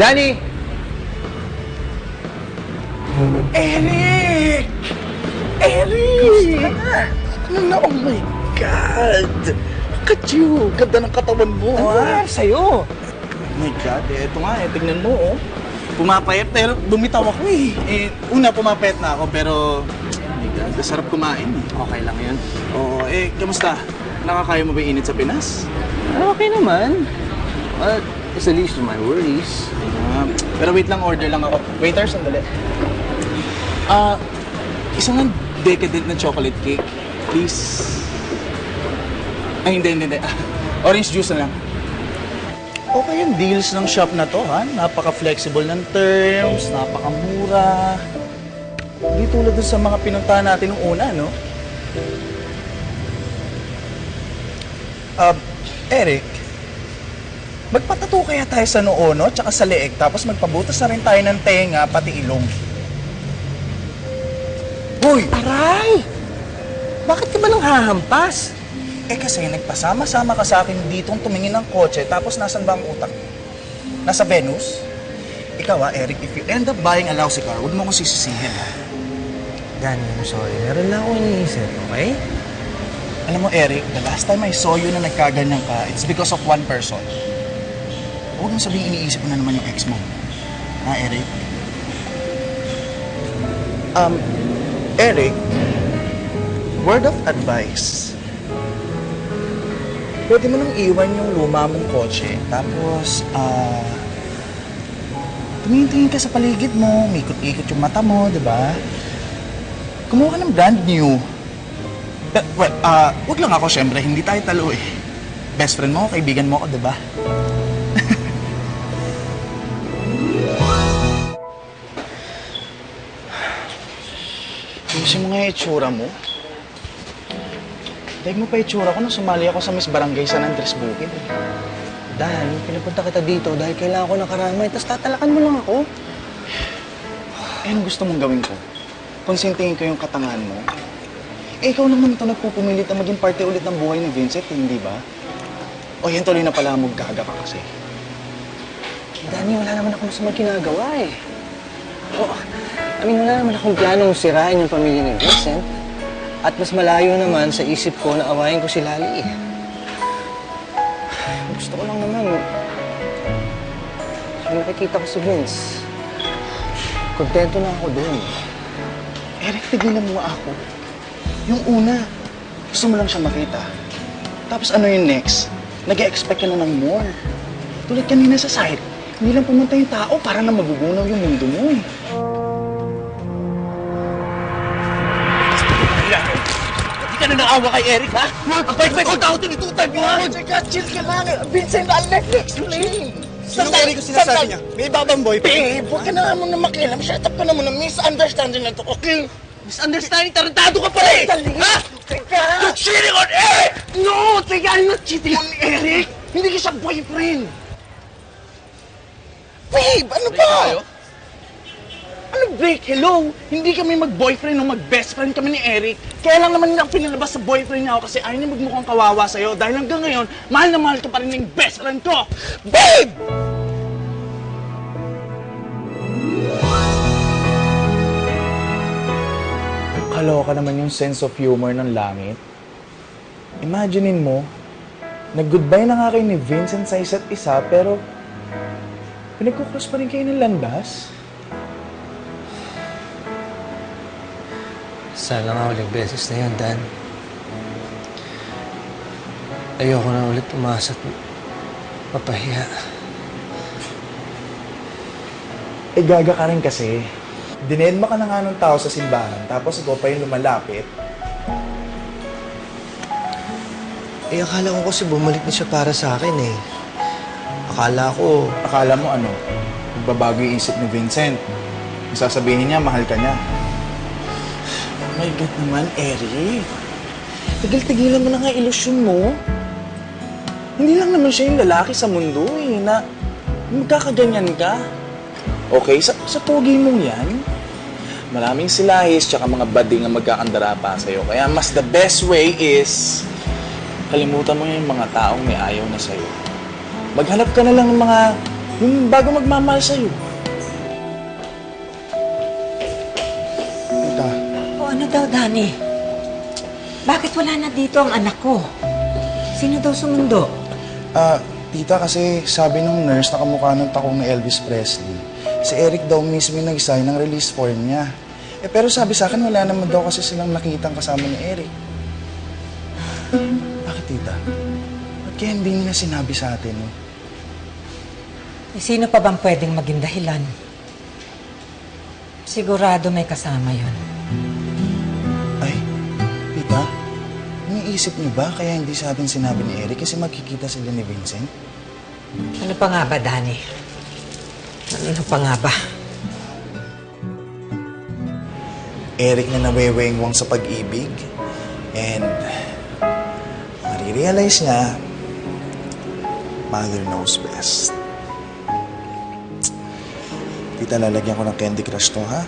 Danny! Eric! Eric! Ano na? Oh my God! Look at you! Ganda ng katawan mo, Ano ah! nangyari sa'yo? Oh my God, eh, ito nga eh, tignan mo, oh. Pumapayat, pero bumitaw ako eh. eh una, pumapayat na ako, pero... Oh my God, sarap kumain eh. Okay lang yun. Oo, eh, kamusta? Nakakaya mo ba yung init sa Pinas? Ah, Okay naman. Well, it's the least of my worries. Ah, pero wait lang, order lang ako. Waiter, sandali. Ah, isang decadent na chocolate cake, please. Ay, hindi, hindi, hindi. Ah, Orange juice na lang. Okay yung deals ng shop na to, ha? Napaka-flexible ng terms, napakamura. Hindi tulad dun sa mga pinuntahan natin nung una, no? Uh, Eric, magpatato kaya tayo sa noo, no? Tsaka sa leeg, tapos magpabutas na rin tayo ng tenga, pati ilong. Hoy! Aray! Bakit ka ba nang hahampas? Eh kasi nagpasama-sama ka sa akin ditong tumingin ng kotse tapos nasan ba ang utak? Nasa Venus? Ikaw ah, Eric, if you end up buying a lousy car, huwag mo akong sisisihin ha. Danny, I'm sorry. Meron lang akong iniisip, okay? Alam mo Eric, the last time I saw you na nagkaganyan ka, it's because of one person. Huwag mo sabihin iniisip mo na naman yung ex mo. Ha, Eric? Um, Eric, word of advice. Pwede mo nang iwan yung luma mong kotse, tapos, ah, tumingin-tingin ka sa paligid mo, mikot-ikot yung mata mo, di ba? Kumuha ka ng brand new. Eh, well, ah, wag lang ako, syempre. Hindi tayo talo eh. Best friend mo, kaibigan mo ako, di ba? Ayusin mo nga yung itsura mo. Dahil mo pa itsura ko nung sumali ako sa Miss Barangay San Andres Bukid. Dan, pinapunta kita dito dahil kailangan ko ng karamay, tapos tatalakan mo lang ako. Eh, anong gusto mong gawin ko? Konsintingin ko yung katangahan mo. Eh, ikaw naman ito nagpupumilit na maging parte ulit ng buhay ni Vincent, hindi ba? O yan tuloy na pala maggaga ka kasi. Danny, wala naman akong masamang ginagawa eh. Oh, I mean, wala naman akong planong sirain yung pamilya ni Vincent. At mas malayo naman sa isip ko na awayin ko si Lali eh. Gusto ko lang naman, yung nakikita ko si Vince, kontento na ako doon. Eric, tigilan mo ako. Yung una, gusto mo lang siya makita. Tapos ano yung next? nag expect ka na ng more. Tulad kanina sa site, hindi lang pumunta yung tao para na magugunaw yung mundo mo eh. Ka na naawa kay Eric, ha? Ang bait-bait kong tao tinitutan mo, ha? Oh, teka, chill ka lang. Vincent, I'll let you explain. Eric yung sinasabi niya? May ibabang boyfriend? Babe, huwag ka na naman na makialam. Shut up ka naman na misunderstanding na to, okay? Misunderstanding, tarantado ka pala eh! Dali! Ha? Teka! You're cheating on Eric! No! Teka, I'm not cheating on Eric! Hindi ka siya boyfriend! Babe, ano ba? Ano break? Hello? Hindi kami mag-boyfriend o mag-best friend kami ni Eric. Kaya lang naman niya ako pinalabas sa boyfriend niya ako kasi ayaw niya magmukhang kawawa sa'yo. Dahil hanggang ngayon, mahal na mahal ka pa rin ng best friend ko. Babe! Kaloka naman yung sense of humor ng langit. Imaginein mo, nag-goodbye na nga kayo ni Vincent sa isa't isa, pero pinagkukross pa rin kayo ng landas. Sana nga ulit beses na yun, Dan. Ayoko na ulit umasa at mapahiya. Eh, gaga ka rin kasi. Dinedma ka na nga ng tao sa simbahan, tapos ikaw pa yung lumalapit. Eh, akala ko kasi bumalik na siya para sa akin eh. Akala ko, Akala mo ano, magbabago yung isip ni Vincent. Sasabihin niya, mahal ka niya. My God naman, Eric. Tigil-tigilan mo na nga ilusyon mo. Hindi lang naman siya yung lalaki sa mundo eh, na magkakaganyan ka. Okay, sa, sa pogi mong yan, maraming silahis tsaka mga bading ang magkakandara pa sa'yo. Kaya mas the best way is kalimutan mo yung mga taong may ayaw na sa'yo. Maghanap ka na lang ng mga Yung bago magmamahal sa'yo. Ano daw, Dani? Bakit wala na dito ang anak ko? Sino daw sumundo? ah, tita kasi sabi ng nurse na kamukha ng takong ni Elvis Presley. Si Eric daw mismo yung nag-sign ng release form niya. Eh pero sabi sa akin wala naman daw kasi silang nakitang kasama ni Eric. Bakit tita? Ba't kaya hindi nila sinabi sa atin? No? Eh, sino pa bang pwedeng maging dahilan? Sigurado may kasama yon. Iniisip niyo ba kaya hindi sa atin sinabi ni Eric kasi magkikita sila ni Vincent? Ano pa nga ba, Dani? Ano pa nga ba? Eric na nawewengwang sa pag-ibig and marirealize niya mother knows best. Tita, lalagyan ko ng Candy Crush to, ha?